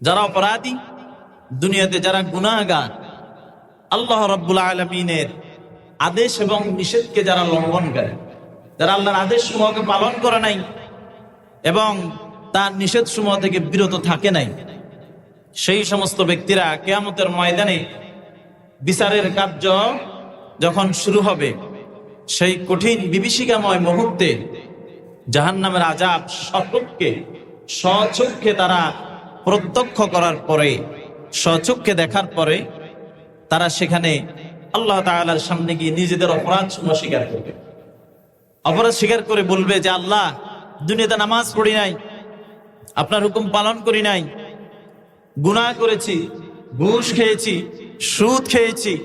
যারা অপরাধী, দুনিয়াতে যারা গুণাগার আল্লাহ রব্বুল আলমিনের আদেশ এবং নিষেধকে যারা লঙ্ঘন করে, যারা আল্লাহর আদেশ সমূহকে পালন করে নাই এবং তার নিষেধ সমূহ থেকে বিরত থাকে নাই, সেই সমস্ত ব্যক্তিরা কেয়ামতের ময়দানে বিচারের কার্য যখন শুরু হবে, সেই কঠিন বিভীষিকাময় মুহূর্তে জাহান নামের আজাব সচক্ষে স্বচক্ষে তারা প্রত্যক্ষ করার পরে স্বচক্ষে দেখার পরে তারা সেখানে আল্লাহ তাআলার সামনে গিয়ে নিজেদের অপরাধ সমূহ স্বীকার করবে। অপরাধ স্বীকার করে বলবে যে, আল্লাহ, দুনিয়াতে নামাজ পড়ি নাই, আপনার হুকুম পালন করি নাই, গুনাহ করেছি, ঘুষ খেয়েছি, সুদ খেয়েছি,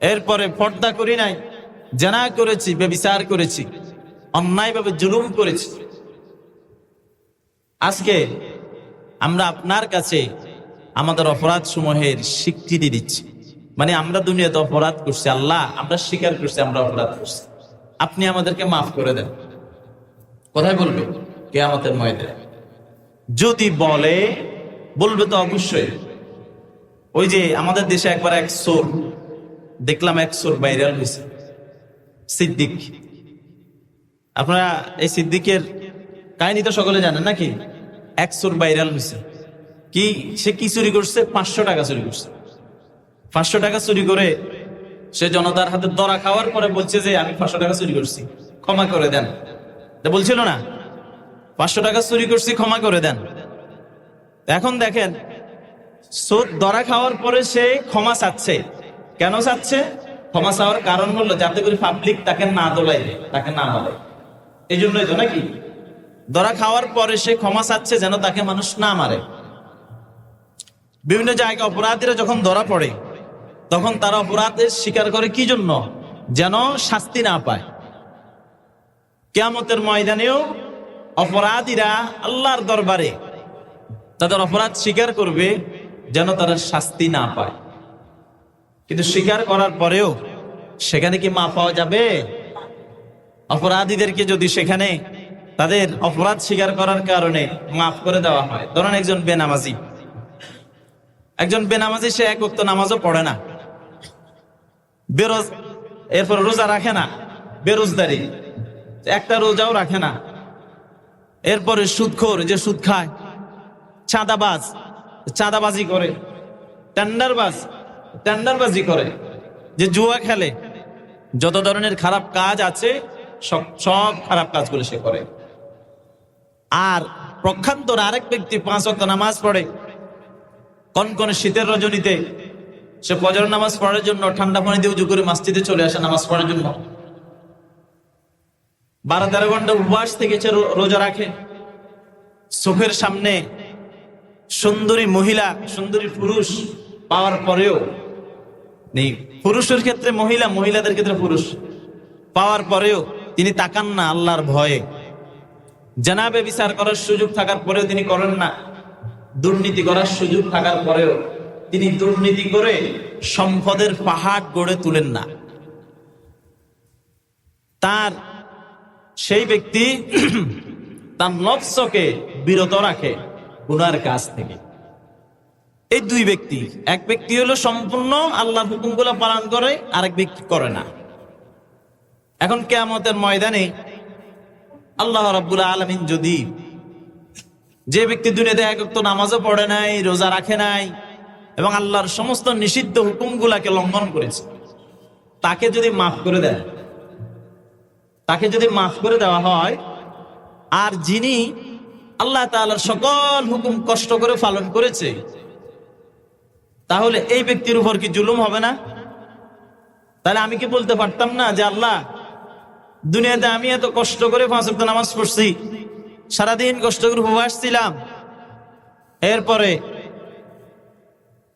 এরপরে পর্দা করি নাই, জানা করেছি বেবিচার করেছি। অন্যায়ভাবে জুলুম করেছি। আজকে আমরা আপনার কাছে আমাদের অপরাধ সমূহের স্বীকৃতি দিচ্ছি। মানে আমরা দুনিয়াতে অপরাধ করছি, আল্লাহ আমরা স্বীকার করছি, আমরা অপরাধ করছি। আপনি আমাদেরকে মাফ করে দেন। কোথায় বলবে? কে আমাদের ময়দানে। যদি বলে, বলবে তো অবশ্যই। ওই যে আমাদের দেশে একবার এক সোর দেখলাম এক সোর ভাইরাল হয়েছে, সিদ্দিক। আপনারা এই সিদ্দিকের কাহিনী তো সকলে জানেন নাকি? এক সোর ভাইরাল হয়েছে কি সে কি চুরি করছে? পাঁচশো টাকা চুরি করছে। পাঁচশো টাকা চুরি করে সে জনতার হাতে দরা খাওয়ার পরে বলছে যে, আমি পাঁচশো টাকা চুরি করছি, ক্ষমা করে দেন। বলছিল না, পাঁচশো টাকা চুরি করছি, ক্ষমা করে দেন। এখন দেখেন দরা খাওয়ার পরে সে ক্ষমা চাচ্ছে। কেন চাচ্ছে? ক্ষমা চাওয়ার কারণ হলো যাতে করে পাবলিক তাকে না দোলাই তাকে না মারে এই জন্যই তো নাকি? দরা খাওয়ার পরে সে ক্ষমা চাচ্ছে যেন তাকে মানুষ না মারে। বিভিন্ন জায়গায় অপরাধীরা যখন ধরা পড়ে, তখন তারা অপরাধের স্বীকার করে কি জন্য? যেন শাস্তি না পায়। কেয়ামতের ময়দানেও অপরাধীরা আল্লাহর দরবারে তাদের অপরাধ স্বীকার করবে যেন তারা শাস্তি না পায়। কিন্তু স্বীকার করার পরেও সেখানে কি মা পাওয়া যাবে? অপরাধীদেরকে যদি সেখানে তাদের অপরাধ স্বীকার করার কারণে মাফ করে দেওয়া হয়। ধরেন একজন বেনামাজি। একজন বেনামাজি, সে এক উক্ত নামাজও পড়ে না। বেরোজ এরপর রোজা রাখে না। বেরোজদারি। একটা রোজাও রাখে না। এরপরে সুদখোর, যে সুদ খায়, চাঁদাবাজ, চাঁদাবাজি করে, টেন্ডারবাজ, টেন্ডারবাজি করে, যে জুয়া খেলে। যত ধরনের খারাপ কাজ আছে সব খারাপ কাজগুলো সে করে। আর প্রক্ষান্তর আরেক ব্যক্তি পাঁচ অক্ট নামাজ পড়ে। কনকনে শীতের রজনীতে সে ফজর নামাজ পড়ার জন্য ঠান্ডা পানি দিয়ে করে মাসজিদে চলে আসে নামাজ পড়ার জন্য। বারো তেরো ঘণ্টা উপবাস থেকে সে রোজা রাখে। চোখের সামনে সুন্দরী মহিলা, সুন্দরী পুরুষ পাওয়ার পরেও নেই। পুরুষের ক্ষেত্রে মহিলা, মহিলাদের ক্ষেত্রে পুরুষ। পাওয়ার পরেও তিনি তাকান না আল্লাহর ভয়ে। জানাবে বিচার করার সুযোগ থাকার পরেও তিনি করেন না। দুর্নীতি করার সুযোগ থাকার পরেও তিনি দুর্নীতি করে সম্পদের পাহাড় গড়ে তুলেন না। তার সেই ব্যক্তি তার নফসকে বিরত রাখে গুনার কাজ থেকে। এই দুই ব্যক্তি, এক ব্যক্তি হলো সম্পূর্ণ আল্লাহর হুকুমগুলো পালন করে, আরেক ব্যক্তি করে না। এখন কেয়ামতের ময়দানে আল্লাহ রাব্বুল আলমিন যদি যে ব্যক্তি দুনিয়াতে এক তো নামাজও পড়ে নাই, রোজা রাখে নাই, এবং আল্লাহর সমস্ত নিষিদ্ধ হুকুমগুলাকে লঙ্ঘন করেছে, তাকে যদি মাফ করে দেয় তাকে যদি মাফ করে দেওয়া হয়, আর যিনি আল্লাহ তাআলার সকল হুকুম কষ্ট করে পালন করেছে, তাহলে এই ব্যক্তির উপর কি জুলুম হবে না? তাহলে আমি কি বলতে পারতাম না যে আল্লাহ দুনিয়াতে আমি এত কষ্ট করে পাঁচ ওয়াক্ত নামাজ পড়ছি, সারাদিন কষ্ট করে উপবাস ছিলাম। এরপরে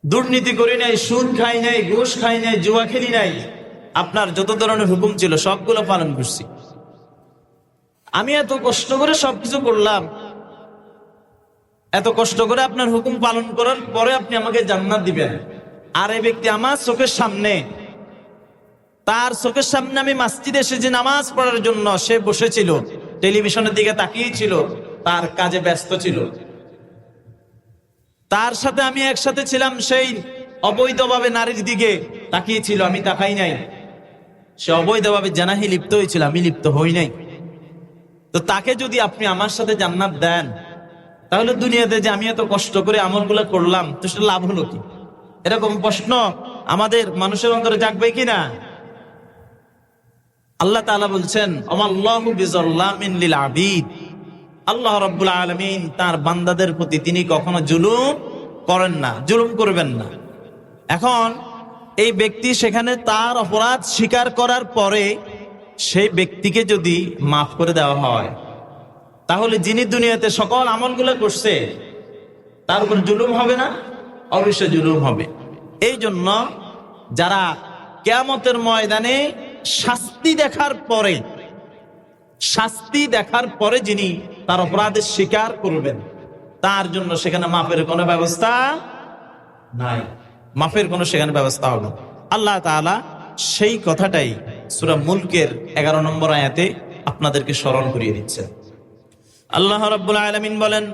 দুর্নীতি করি নাই, সুদ খাই নাই, ঘুষ খাই নাই, জুয়া খেলি নাই, আপনার যত ধরনের হুকুম ছিল সবগুলো পালন করছি। আমি এত কষ্ট করে সবকিছু করলাম, এত কষ্ট করে আপনার হুকুম পালন করার পরে আপনি আমাকে জান্নাত দিবেন। আর এই ব্যক্তি আমার চোখের সামনে তার চোখের সামনে আমি মাসজিদে এসে যে নামাজ পড়ার জন্য সে বসেছিল, টেলিভিশনের দিকে তাকিয়েছিল, তার কাজে ব্যস্ত ছিল। তার সাথে আমি একসাথে ছিলাম সেই অবৈধভাবে নারীর দিকে তাকিয়েছিল, আমি তাকাই নাই। সে অবৈধভাবে জানাহি লিপ্ত হয়েছিল, আমি লিপ্ত হই নাই। তো তাকে যদি আপনি আমার সাথে জান্নাত দেন, তাহলে দুনিয়াতে যে আমি এত কষ্ট করে আমলগুলো করলাম, তো সেটা লাভ হলো কি? এরকম প্রশ্ন আমাদের মানুষের অন্তরে জাগবে কিনা? আল্লাহ তাআলা বলছেন আল্লাহ রাব্বুল আলামিন তার বান্দাদের প্রতি তিনি কখনো জুলুম করেন না, জুলুম করবেন না। এখন এই ব্যক্তি সেখানে তার অপরাধ স্বীকার করার পরে সেই ব্যক্তিকে যদি মাফ করে দেওয়া হয়, তাহলে যিনি দুনিয়াতে সকল আমলগুলো করছে, তার উপর জুলুম হবে না, অবশ্যই জুলুম হবে। এই জন্য যারা কেয়ামতের ময়দানে শাস্তি দেখার পরে, শাস্তি দেখার পরে যিনি তার অপরাধের স্বীকার করবেন, তার জন্য সেখানে মাফের কোনো ব্যবস্থা নাই মাফের কোনো সেখানে ব্যবস্থা হবে। আল্লাহ তাআলা সেই কথাটাই সুরা মুলকের এগারো নম্বর আয়াতে আপনাদেরকে স্মরণ করিয়ে দিচ্ছেন আল্লাহ রাব্বুল আলামিন বলেন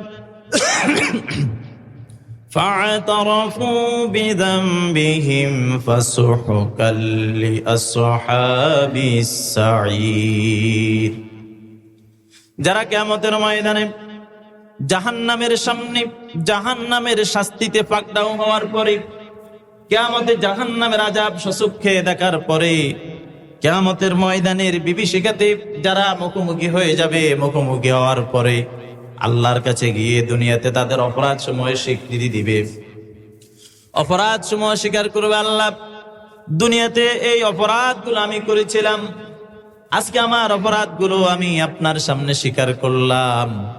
فاعترفوا بذنبهم فسحقا لأصحاب السعير যারা কেয়ামতের ময়দানে জাহান্নামের সামনে জাহান্নামের শাস্তিতে পাকড়াও হওয়ার পরে কেয়ামতে জাহান্নামের আজাব সসুক্ষে দেখার পরে কেয়ামতের ময়দানের বিভীষিকাতে যারা মুখোমুখি হয়ে যাবে মুখোমুখি হওয়ার পরে আল্লাহর কাছে গিয়ে দুনিয়াতে তাদের অপরাধ সময় স্বীকৃতি দিবে। অপরাধ সময় স্বীকার করবে আল্লাহ। দুনিয়াতে এই অপরাধগুলো আমি করেছিলাম। আজকে আমার অপরাধগুলো আমি আপনার সামনে স্বীকার করলাম।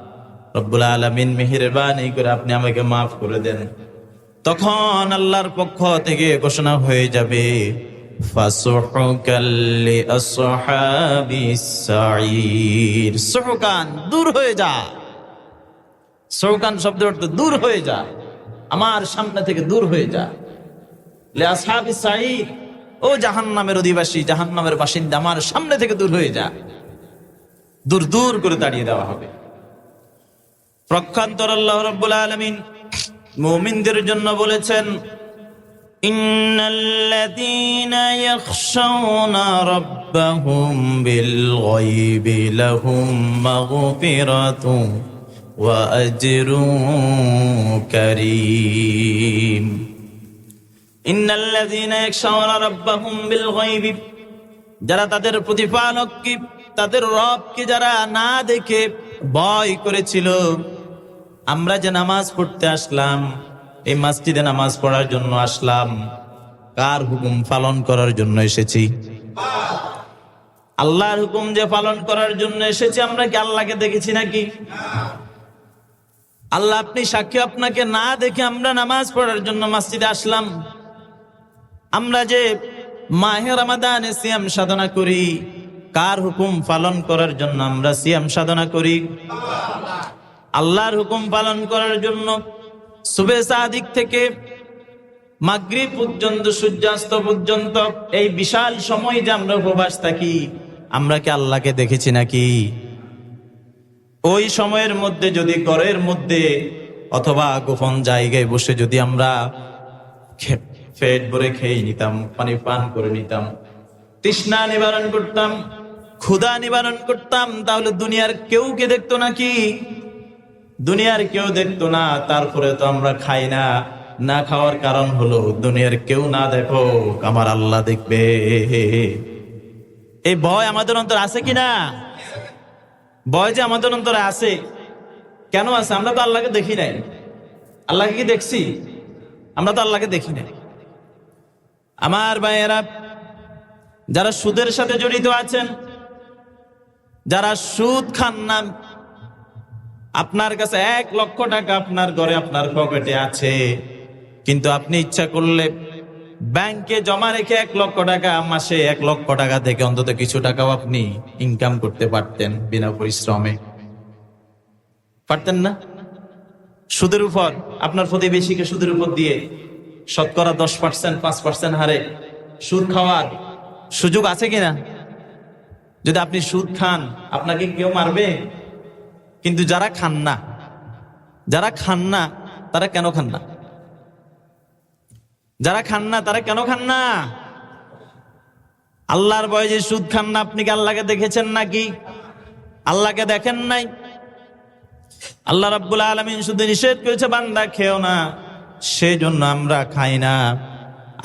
রব্বুল আলমিন এই করে আপনি আমাকে মাফ করে দেন। তখন আল্লাহর পক্ষ থেকে ঘোষণা হয়ে যাবে দূর হয়ে যা। সৌকান শব্দের অর্থ দূর হয়ে যা আমার সামনে থেকে দূর হয়ে যা লে আসহাবি সাঈদ ও জাহান্নামের অধিবাসী জাহান্নামের বাসিন্দা আমার সামনে থেকে দূর হয়ে যা দূর দূর করে দাঁড়িয়ে দেওয়া হবে প্রক্ষান্তর আল্লাহ রাব্বুল আলামিন মুমিনদের জন্য বলেছেন إن الذين يخشون ربهم بالغيب لهم مغفرة وأجر كريم إن الذين يخشون ربهم بالغيب যারা তাদের প্রতিপালককে তাদের রবকে যারা না দেখে ভয় করেছিল আমরা যে নামাজ পড়তে আসলাম এই মসজিদে নামাজ পড়ার জন্য আসলাম কার হুকুম পালন করার জন্য এসেছি আল্লাহর হুকুম যে পালন করার জন্য এসেছি আমরা কি আল্লাহকে দেখেছি নাকি আল্লাহ, আপনি সাক্ষী, আপনাকে না দেখে আমরা নামাজ পড়ার জন্য মসজিদে আসলাম। আমরা যে মাহে রমাদানে সিয়াম সাধনা করি, কার হুকুম পালন করার জন্য আমরা সিয়াম সাধনা করি? আল্লাহর হুকুম পালন করার জন্য সুবে সাদিক থেকে মাগরিব পর্যন্ত, সূর্যাস্ত পর্যন্ত এই বিশাল সময় যে আমরা উপবাস থাকি, আমরা কি আল্লাহকে দেখেছি নাকি? ওই সময়ের মধ্যে যদি ঘরের মধ্যে অথবা গোপন জায়গায় বসে যদি আমরা পেট ভরে খেয়ে নিতাম, পানি পান করে নিতাম, তৃষ্ণা নিবারণ করতাম, ক্ষুধা নিবারণ করতাম, তাহলে দুনিয়ার কেউ কে দেখতো নাকি? দুনিয়ার কেউ দেখতো না, তারপরে তো আমরা খাই না। না খাওয়ার কারণ হলো, দুনিয়ার কেউ না দেখো, আমার আল্লাহ দেখবে। এই ভয় আমাদের অন্তর আছে কিনা? ভয় যে আমাদের অন্তরে আছে। কেন আছে? আমরা তো আল্লাহকে দেখি নাই। আল্লাহকে কি দেখছি? আমরা তো আল্লাহকে দেখি নাই। আমার ভাইয়েরা, যারা সুদের সাথে জড়িত আছেন, যারা সুদ খান না, আপনার কাছে এক লক্ষ টাকা আপনার ঘরে আপনার পকেটে আছে। কিন্তু আপনি ইচ্ছা করলে ব্যাংকে জমা রেখে এক লক্ষ টাকা মাসে এক লক্ষ টাকা থেকে অন্তত কিছু টাকাও আপনি ইনকাম করতে পারতেন বিনা পরিশ্রমে। পারতেন না? সুদের উপর, আপনার প্রতিবেশীকে সুদের উপর দিয়ে শতকরা দশ পার্সেন্ট পাঁচ পার্সেন্ট হারে সুদ খাওয়ার সুযোগ আছে কিনা? যদি আপনি সুদ খান, আপনাকে কেউ মারবে? কিন্তু যারা খান না, যারা খান না, তারা কেন খান না? যারা খান না, তারা কেন খান না? আল্লাহর বয় যে সুদ খান না, আপনি কি আল্লাহকে দেখেছেন নাকি? আল্লাহকে দেখেন নাই? আল্লাহ রাব্বুল আলমিন শুধু নিষেধ করেছে, বান্দা খেও না সেই জন্য আমরা খাই না।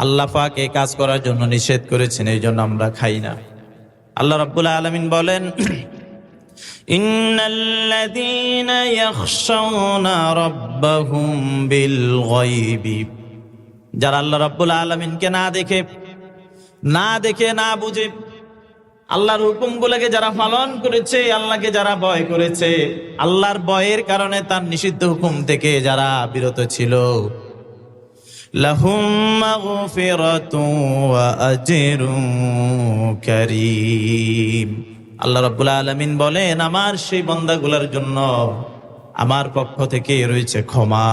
আল্লাহ পাক কাজ করার জন্য নিষেধ করেছেন, এই জন্য আমরা খাই না। আল্লাহ রাব্বুল আলমিন বলেন, ইন্নাল্লাযীনা ইয়াখশাউনা রাব্বাহুম বিল গায়বি। যারা আল্লাহ রাব্বুল আলমিনকে না দেখে না দেখে, না বুঝে, আল্লাহর হুকুমগুলোকে যারা পালন করেছে, আল্লাহকে যারা ভয় করেছে, আল্লাহর ভয়ের কারণে তার নিষিদ্ধ হুকুম থেকে যারা বিরত ছিল। আল্লাহ রাব্বুল আলামিন বলেন, আমার সেই বান্দাগুলোর জন্য আমার পক্ষ থেকে রয়েছে ক্ষমা।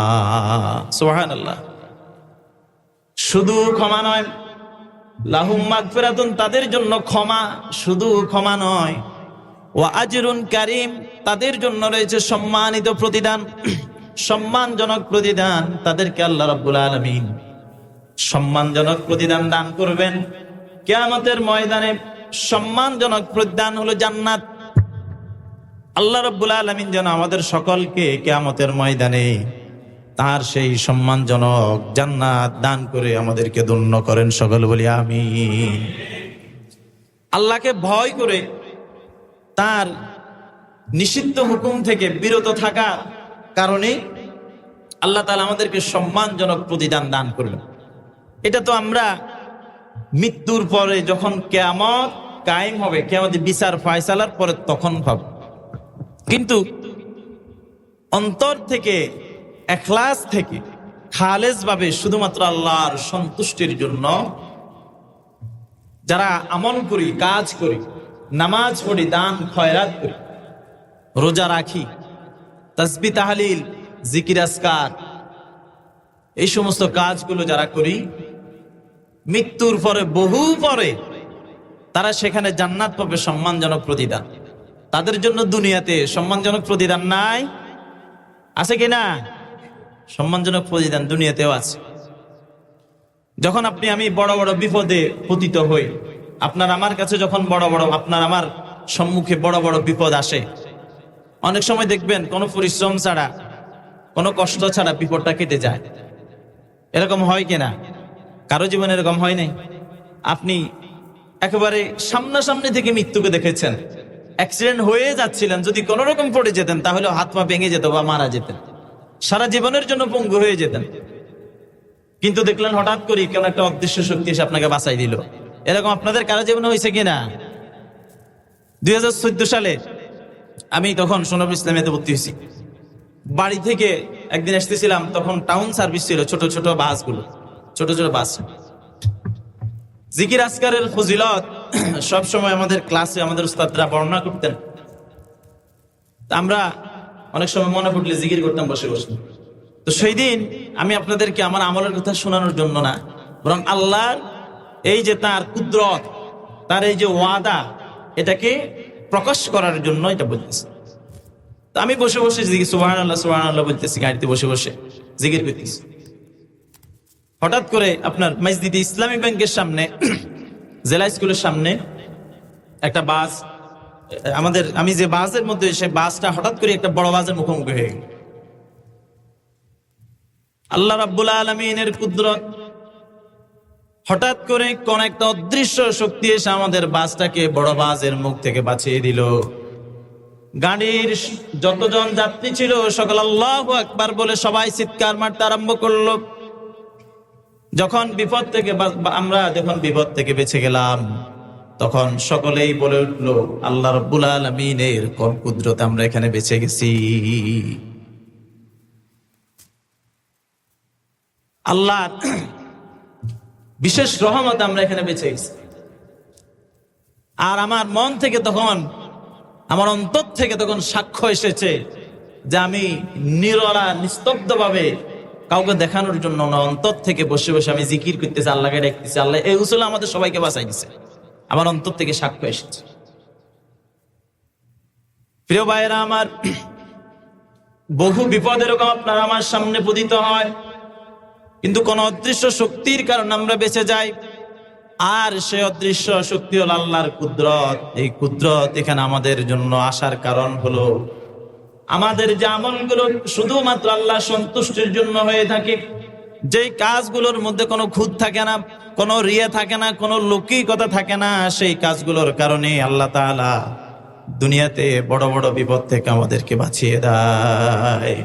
সুবহানাল্লাহ। শুধু ক্ষমা নয়, লাহুম তাদের জন্য ক্ষমা শুধু ক্ষমা নয় ও আজরুন কারিম তাদের জন্য রয়েছে সম্মানিত প্রতিদান, সম্মানজনক প্রতিদান তাদেরকে আল্লাহ রাব্বুল আলামিন সম্মানজনক প্রতিদান দান করবেন। কিয়ামতের ময়দানে সম্মানজনক প্রতিদান হলো জান্নাত। আল্লাহ রাব্বুল আলামিন যেন আমাদের সকলকে কিয়ামতের ময়দানে তার সেই সম্মানজনক জান্নাত দান করে আমাদেরকে ধন্য করেন সকল বলি আমি আল্লাহকে ভয় করে তার নিষিদ্ধ হুকুম থেকে বিরত থাকার কারণে আল্লাহ তালা আমাদেরকে সম্মানজনক প্রতিদান দান করলেন। এটা তো আমরা মৃত্যুর পরে যখন কেয়ামত কায়েম হবে, কেয়ামতের বিচার ফয়সালার পরে তখন পাব। কিন্তু অন্তর থেকে এখলাস থেকে খালেজ ভাবে শুধুমাত্র আল্লাহর সন্তুষ্টির জন্য যারা আমল করি, কাজ করি, নামাজ পড়ি, দান, খয়রাত করি, রোজা রাখি, তসবি, তাহলিল, জিকির আসকার এই সমস্ত কাজগুলো যারা করি, মৃত্যুর পরে, বহু পরে তারা সেখানে জান্নাত পাবে সম্মানজনক প্রতিদান। তাদের জন্য দুনিয়াতে সম্মানজনক প্রতিদান নাই? আছে কি না? সম্মানজনক প্রতিদান দুনিয়াতেও আছে। যখন আপনি আমি বড় বড় বিপদে পতিত হই, আপনার আমার কাছে যখন বড় বড়, আপনার আমার সম্মুখে বড় বড় বিপদ আসে, অনেক সময় দেখবেন কোনো পরিশ্রম ছাড়া, কোনো কষ্ট ছাড়া বিপদটা কেটে যায়। এরকম হয় কিনা কারও জীবনে এরকম হয় নাই? আপনি একেবারে সামনাসামনি থেকে মৃত্যুকে দেখেছেন। অ্যাক্সিডেন্ট হয়ে যাচ্ছিলেন, যদি কোনো রকম পড়ে যেতেন, তাহলে হাত পা ভেঙে যেত বা মারা যেতেন। সারা জীবনের জন্য পঙ্গু হয়ে যেতেন কিন্তু দেখলেন হঠাৎ করে কেন একটা অদৃশ্য শক্তি এসে আপনাকে বাঁচাই দিল। এরকম আপনাদের কারও জীবনে হয়েছে কিনা? দুই হাজার সালে আমি তখন সোনব ইসলামেতে ভর্তি হয়েছি। বাড়ি থেকে একদিন আসতেছিলাম তখন টাউন সার্ভিস ছিল, ছোট ছোট বাসগুলো, ছোট ছোট বাস। জিকির আসকারের ফজিলত সব সময় আমাদের ক্লাসে আমাদের উস্তাদরা বর্ণনা করতেন। আমরা অনেক সময় মনে পড়লে জিকির করতাম, বসে বসে তো সেই দিন আমি আপনাদেরকে আমার আমলের কথা শোনানোর জন্য না, বরং আল্লাহর এই যে তার কুদরত, তার এই যে ওয়াদা, এটাকে প্রকাশ করার জন্য এটা বলতেছি। তো আমি বসে বসে জিকির সুবাহ আল্লাহ সুবাহ আল্লাহ বলতেছি, গাড়িতে বসে বসে জিকির করতেছি। হঠাৎ করে আপনার মসজিদে ইসলামী ব্যাংকের সামনে, জেলা স্কুলের সামনে একটা বাস আমাদের, আমি যে বাসের মধ্যে, সে বাসটা হঠাৎ করে একটা বড় বাসের মুখোমুখি হয়ে গেল। আল্লাহ রাব্বুল আলমিনের কুদরত হঠাৎ করে কোন একটা অদৃশ্য শক্তি এসে আমাদের বাসটাকে বড় বাসের মুখ থেকে বাঁচিয়ে দিল। গাড়ির যতজন যাত্রী ছিল, সকল আল্লাহ একবার বলে সবাই চিৎকার মারতে আরম্ভ করল। যখন বিপদ থেকে আমরা যখন বিপদ থেকে বেঁচে গেলাম তখন সকলেই বলে উঠল, আল্লাহ রব্বুল আলমিনের কম কুদরতে আমরা এখানে বেঁচে গেছি। আল্লাহ বিশেষ রহমত আমরা এখানে বেঁচে গেছি। আর আমার মন থেকে তখন, আমার অন্তর থেকে তখন সাক্ষ্য এসেছে যে আমি নিরলা নিস্তব্ধ ভাবে কাউকে দেখানোর জন্য অন্তর থেকে বসে বসে আমি জিকির করতেছি, আল্লাহকে দেখতেছি। আল্লাহ এই উসলে আমাদের সবাইকে বাঁচাই দিছে। আমার অন্তর থেকে সাক্ষ্য এসেছে। প্রিয় ভাইয়েরা, আমার বহু বিপদ এরকম আপনার আমার সামনে পতিত হয়। কিন্তু কোন অদৃশ্য শক্তির কারণে আমরা বেঁচে যাই। আর সে অদৃশ্য শক্তি হল আল্লাহর কুদরত। এই কুদরত এখানে আমাদের জন্য আসার কারণ হলো আমাদের যে আমলগুলো শুধুমাত্র আল্লাহ সন্তুষ্টির জন্য হয়ে থাকে, যেই কাজগুলোর মধ্যে কোনো খুদ থাকে না কোনো রিয়া থাকে না, কোনো লৌকিকতা থাকে না, সেই কাজগুলোর কারণে আল্লাহ তালা দুনিয়াতে বড় বড় বিপদ থেকে আমাদেরকে বাঁচিয়ে দেয়।